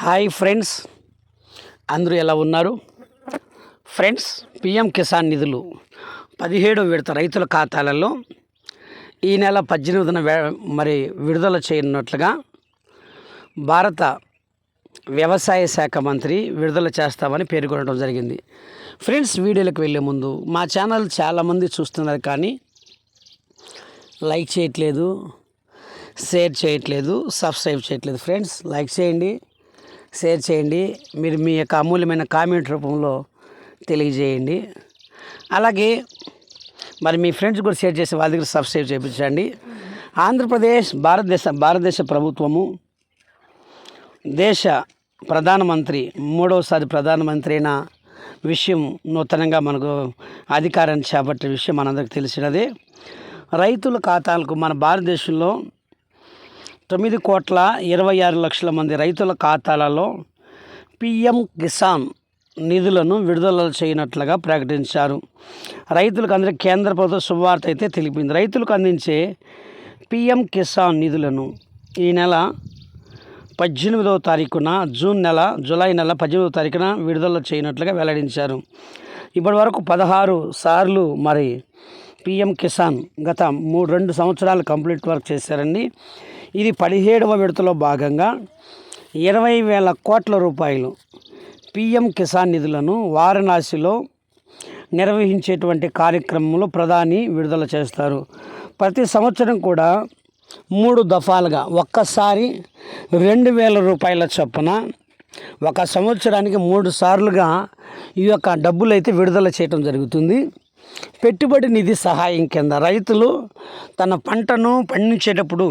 Hi friends. అందరూ ఎలా ఉన్నారు? ఫ్రెండ్స్ పిఎం కిసాన్ నిధులు పదిహేడు విడత రైతుల ఖాతాలలో ఈ నెల పద్దెనిమిదిన మరి విడుదల చేయనున్నట్లుగా భారత వ్యవసాయ శాఖ మంత్రి విడుదల చేస్తామని పేర్కొనడం జరిగింది. ఫ్రెండ్స్ వీడియోలకు వెళ్ళే ముందు మా ఛానల్ చాలామంది చూస్తున్నారు కానీ లైక్ చేయట్లేదు షేర్ చేయట్లేదు సబ్స్క్రైబ్ చేయట్లేదు. ఫ్రెండ్స్ లైక్ చేయండి. షేర్ చేయండి. మీరు మీ యొక్క అమూల్యమైన కామెంట్ రూపంలో తెలియజేయండి. అలాగే మరి మీ ఫ్రెండ్స్ కూడా షేర్ చేసి వాళ్ళ దగ్గర సబ్స్క్రైబ్ చేయించండి. ఆంధ్రప్రదేశ్ భారతదేశ భారతదేశ ప్రభుత్వము దేశ ప్రధానమంత్రి మూడవసారి ప్రధానమంత్రి అయిన విషయం నూతనంగా మనకు అధికారాన్ని చేపట్టే విషయం మనందరికి తెలిసినదే. రైతుల ఖాతాలకు మన భారతదేశంలో తొమ్మిది కోట్ల ఇరవై ఆరు లక్షల మంది రైతుల ఖాతాలలో పిఎం కిసాన్ నిధులను విడుదల చేయనట్లుగా ప్రకటించారు. రైతులకు అందరి కేంద్ర ప్రభుత్వ శుభవార్త అయితే తెలిపింది. రైతులకు అందించే పిఎం కిసాన్ నిధులను ఈ నెల పద్దెనిమిదవ తారీఖున జూన్ నెల జూలై నెల పద్దెనిమిదవ తారీఖున విడుదల చేయనట్లుగా వెల్లడించారు. ఇప్పటి వరకు పదహారు సార్లు మరి పిఎం కిసాన్ గత మూడు రెండు సంవత్సరాలు కంప్లీట్ వర్క్ చేశారండి. ఇది పదిహేడవ విడతలో భాగంగా ఇరవై వేల కోట్ల రూపాయలు పిఎం కిసాన్ నిధులను వారణాసిలో నిర్వహించేటువంటి కార్యక్రమంలో ప్రధాని విడుదల చేస్తారు. ప్రతి సంవత్సరం కూడా మూడు దఫాలుగా ఒక్కసారి రెండు వేల రూపాయల చొప్పున ఒక సంవత్సరానికి మూడు సార్లుగా ఈ యొక్క డబ్బులు అయితే విడుదల చేయటం జరుగుతుంది. పెట్టుబడి నిధి సహాయం కింద రైతులు తన పంటను పండించేటప్పుడు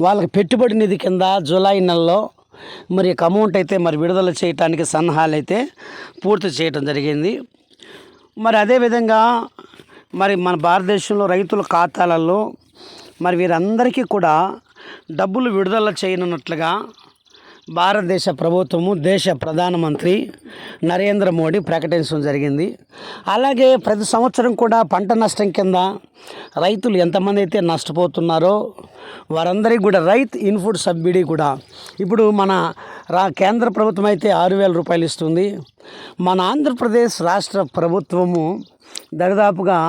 వాళ్ళకి పెట్టుబడి నిధి కింద జూలై నెలలో మరి యొక్క అమౌంట్ అయితే మరి విడుదల చేయటానికి సన్నాహాలు అయితే పూర్తి చేయటం జరిగింది. మరి అదేవిధంగా మరి మన భారతదేశంలో రైతుల ఖాతాలలో మరి వీరందరికీ కూడా డబ్బులు విడుదల చేయనున్నట్లుగా భారతదేశ ప్రభుత్వము దేశ ప్రధానమంత్రి నరేంద్ర మోడీ ప్రకటించడం జరిగింది. అలాగే ప్రతి సంవత్సరం కూడా పంట నష్టం కింద రైతులు ఎంతమంది అయితే నష్టపోతున్నారో వారందరికీ కూడా రైత్ ఇన్పుట్ సబ్సిడీ కూడా. ఇప్పుడు మన రా కేంద్ర ప్రభుత్వం అయితే ఆరు వేల రూపాయలు ఇస్తుంది. మన ఆంధ్రప్రదేశ్ రాష్ట్ర ప్రభుత్వము దరిదాపుగా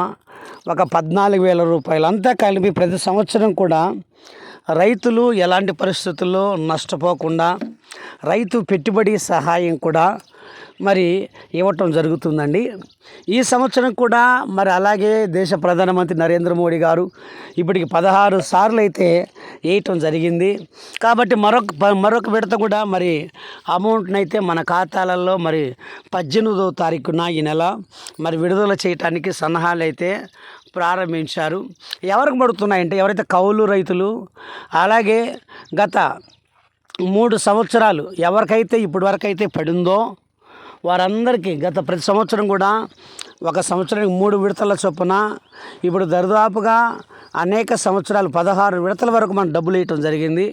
ఒక పద్నాలుగు వేల రూపాయలు అంతా కలిపి ప్రతి సంవత్సరం కూడా రైతులు ఎలాంటి పరిస్థితుల్లో నష్టపోకుండా రైతు పెట్టుబడి సహాయం కూడా మరి ఇవ్వటం జరుగుతుందండి. ఈ సంవత్సరం కూడా మరి అలాగే దేశ ప్రధానమంత్రి నరేంద్ర మోడీ గారు ఇప్పటికి పదహారు సార్లు అయితే వేయటం జరిగింది. కాబట్టి మరొక మరొక విడత కూడా మరి అమౌంట్ని అయితే మన ఖాతాలలో మరి పద్దెనిమిదవ తారీఖున ఈ నెల మరి విడుదల చేయటానికి సన్నాహాలు అయితే ప్రారంభించారు. ఎవరికి పడుతున్నాయంటే ఎవరైతే కౌలు రైతులు అలాగే గత మూడు సంవత్సరాలు ఎవరికైతే ఇప్పటి వరకు అయితే పడిందో వారందరికీ గత ప్రతి సంవత్సరం కూడా ఒక సంవత్సరానికి మూడు విడతల చొప్పున ఇప్పుడు దరిదాపుగా అనేక సంవత్సరాలు పదహారు విడతల వరకు మనం డబ్బులు వేయటం జరిగింది.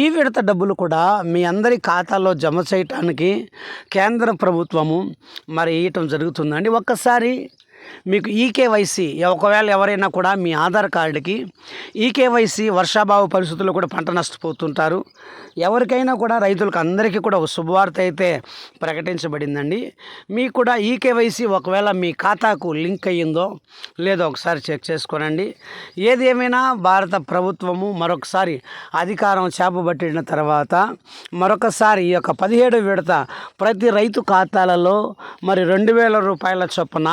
ఈ విడత డబ్బులు కూడా మీ అందరి ఖాతాల్లో జమ చేయటానికి కేంద్ర ప్రభుత్వము మరి వేయటం జరుగుతుందండి. ఒక్కసారి మీకు ఈకేవైసీ ఒకవేళ ఎవరైనా కూడా మీ ఆధార్ కార్డుకి ఈకేవైసీ వర్షాభావ పరిస్థితుల్లో కూడా పంట నష్టపోతుంటారు. ఎవరికైనా కూడా రైతులకు అందరికీ కూడా ఒక శుభవార్త అయితే ప్రకటించబడిందండి. మీకు కూడా ఈకేవైసీ ఒకవేళ మీ ఖాతాకు లింక్ అయ్యిందో లేదో ఒకసారి చెక్ చేసుకోనండి. ఏది ఏమైనా భారత ప్రభుత్వము మరొకసారి అధికారం చేపబట్టిన తర్వాత మరొకసారి ఈ యొక్క పదిహేడు విడత ప్రతి రైతు ఖాతాలలో మరి రెండు వేల రూపాయల చొప్పున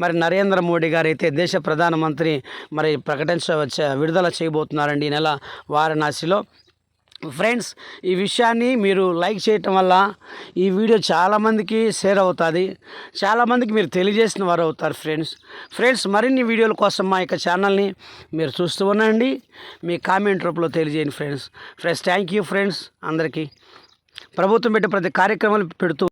మరి నరేంద్ర మోడీ గారు అయితే దేశ ప్రధానమంత్రి మరి ప్రకటించ విడుదల చేయబోతున్నారండి ఈ నెల వారణాసిలో. ఫ్రెండ్స్ ఈ విషయాన్ని మీరు లైక్ చేయటం వల్ల ఈ వీడియో చాలామందికి షేర్ అవుతుంది. చాలామందికి మీరు తెలియజేసిన వారు అవుతారు ఫ్రెండ్స్. ఫ్రెండ్స్ మరిన్ని వీడియోల కోసం మా యొక్క ఛానల్ని మీరు చూస్తూ ఉండండి. మీ కామెంట్ రూపంలో తెలియజేయండి friends. Friends thank you friends అందరికీ. ప్రభుత్వం పెట్టే ప్రతి కార్యక్రమాలు పెడుతూ